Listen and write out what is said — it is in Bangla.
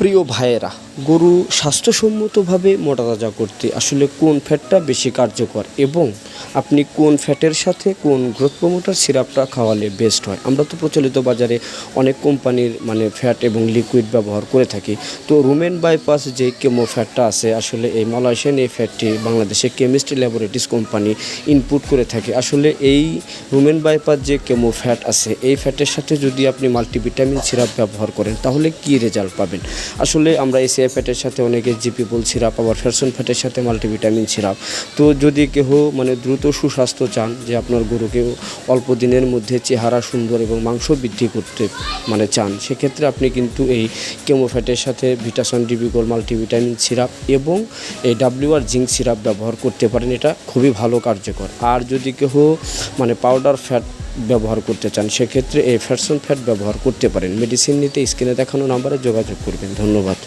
প্রিয় ভাইয়েরা গরু স্বাস্থ্যসম্মতভাবে মোটা তাজা করতে আসলে কোন ফ্যাটটা বেশি কার্যকর এবং আপনি কোন ফ্যাটের সাথে কোন গ্রোথ প্রমোটার সিরাপটা খাওয়ালে বেস্ট হয়? আমরা তো প্রচলিত বাজারে অনেক কোম্পানির মানে ফ্যাট এবং লিকুইড ব্যবহার করে থাকি। তো রুমেন বাইপাস যে কেমো ফ্যাটটা আছে, আসলে এই মালয়েশিয়ান এই ফ্যাটটি বাংলাদেশে কেমিস্ট্রি ল্যাবরেটরিজ কোম্পানি ইনপুট করে থাকে। আসলে এই রুমেন বাইপাস যে কেমো ফ্যাট আছে, এই ফ্যাটের সাথে যদি আপনি মাল্টিভিটামিন সিরাপ ব্যবহার করেন, তাহলে কি রেজাল্ট পাবেন? আসলে আমরা এসিআই ফ্যাটের সাথে অনেকে জিপিপল সিরাপ আবার ফ্যাশন ফ্যাটের সাথে মাল্টিভিটামিন সিরাপ তো যদি কেহ মানে দ্রুত সুস্বাস্থ্য চান যে আপনার গরুকে অল্প দিনের মধ্যে চেহারা সুন্দর এবং মাংস বৃদ্ধি করতে মানে চান, সেক্ষেত্রে আপনি কিন্তু এই কেমো ফ্যাটের সাথে ভিটাসন ডিবিগোল মাল্টিভিটামিন সিরাপ এবং এই ডাব্লিউ আর জিঙ্ক সিরাপ ব্যবহার করতে পারেন। এটা খুবই ভালো কার্যকর। আর যদি কেহ মানে পাউডার ফ্যাট ব্যবহার করতে চান, সেক্ষেত্রে এই ফ্যাটসন ফ্যাট ব্যবহার করতে পারেন। মেডিসিন নিতে স্ক্রিনে দেখানো নাম্বারে যোগাযোগ করবেন। ধন্যবাদ।